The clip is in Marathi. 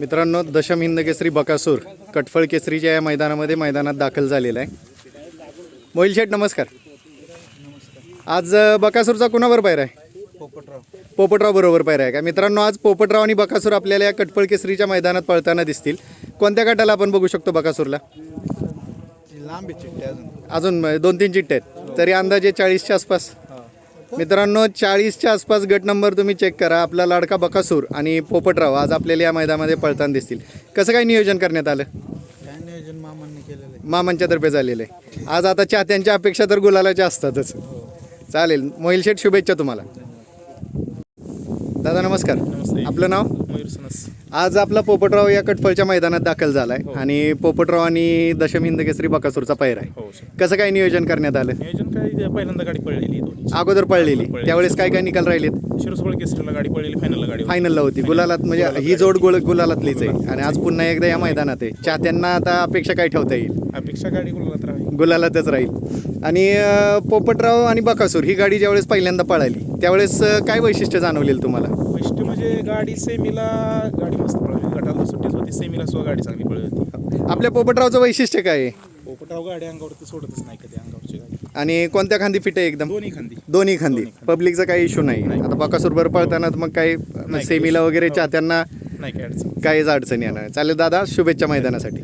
मित्रांनो दशम हिंद केसरी बकासूर कटफळ केसरीच्या या मैदानामध्ये मैदानात दाखल झालेला आहे. मोहिल शेठ नमस्कार. आज बकासूरचा कुणावर पायरा आहे? पोपटराव. पोपटराव बरोबर पायरा आहे का? मित्रांनो आज पोपटराव आणि बकासूर आपल्याला या कटफळ केसरीच्या मैदानात पळताना दिसतील. कोणत्या गटाला आपण बघू शकतो बकासूरला? लांब चिठ्ठी अजून. दोन तीन चिठ्ठे आहेत. तरी अंदाजे चाळीसच्या आसपास. मित्रांनो चाळीसच्या आसपास गट नंबर तुम्ही चेक करा. आपला लाडका बकासूर आणि पोपटराव आज आपल्याला या मैदानामध्ये पळताना दिसतील. कसं काय नियोजन करण्यात आलं? काय नियोजन मामांनी केलेलं आहे. मामांच्या तर्फे झालेलं आहे. आज आता चाहत्यांच्या अपेक्षा तर गुलालाच्या असतातच. चालेल. मोहिल शेठ शुभेच्छा तुम्हाला. दादा नमस्कार. नमस्ते. आपलं नाव? मयूर सनस. आज आपला पोपटराव या कटफळच्या मैदानात दाखल झालाय आणि पोपटराव आणि दशम हिंद केसरी बकासूरचा पैर आहे. हो सर. कसं काय नियोजन करण्यात आलं? नियोजन काय ते पहिल्यांदा गाडी पळलेली दोन्ही अगोदर पळलेली. पळलेली. त्यावेळेस काय काय निकाल राहिलेत? शिरसोळ केसरीला गाडी पळलेली फायनलला गाडी होती. फायनलला होती. गुलालात म्हणजे ही जोड गुल गुलालातलीच आहे. आणि आज पुन्हा एकदा या मैदानात आहे. चाहत्यांना आता अपेक्षा काय ठेवता येईल? अपेक्षा गाडी गुलाबात राहावी गुलालातच राहील. आणि अं, पोपटराव आणि बकासूर ही गाडी ज्यावेळेस पहिल्यांदा पळाली त्यावेळेस अं, काय वैशिष्ट्य जाणवलेलं तुम्हाला? वैशिष्ट्य म्हणजे गाडी सेमीला गाडी मस्त पळवली. गटाला सुट्टीच होती. सेमीला सुद्धा गाडी चांगली पळली होती. आपल्या पोपटरावचं वैशिष्ट्य काय आहे? पोपटाव गाडी अंगावरती सोडतच नाही कधी अंगावरची गाडी. आणि कोणत्या खांदी फिट आहे एकदम? दोन्ही खांदी. दोन्ही खांदी. पब्लिकचा काही इश्यू नाही. आता बकासूर बरोबर पळताना मग काही नाही, सेमीला वगैरे हो. चाहत्यांना नाही काय अडचण काहीच अडचणी येणार चालेल दादा शुभेच्छा मैदानासाठी.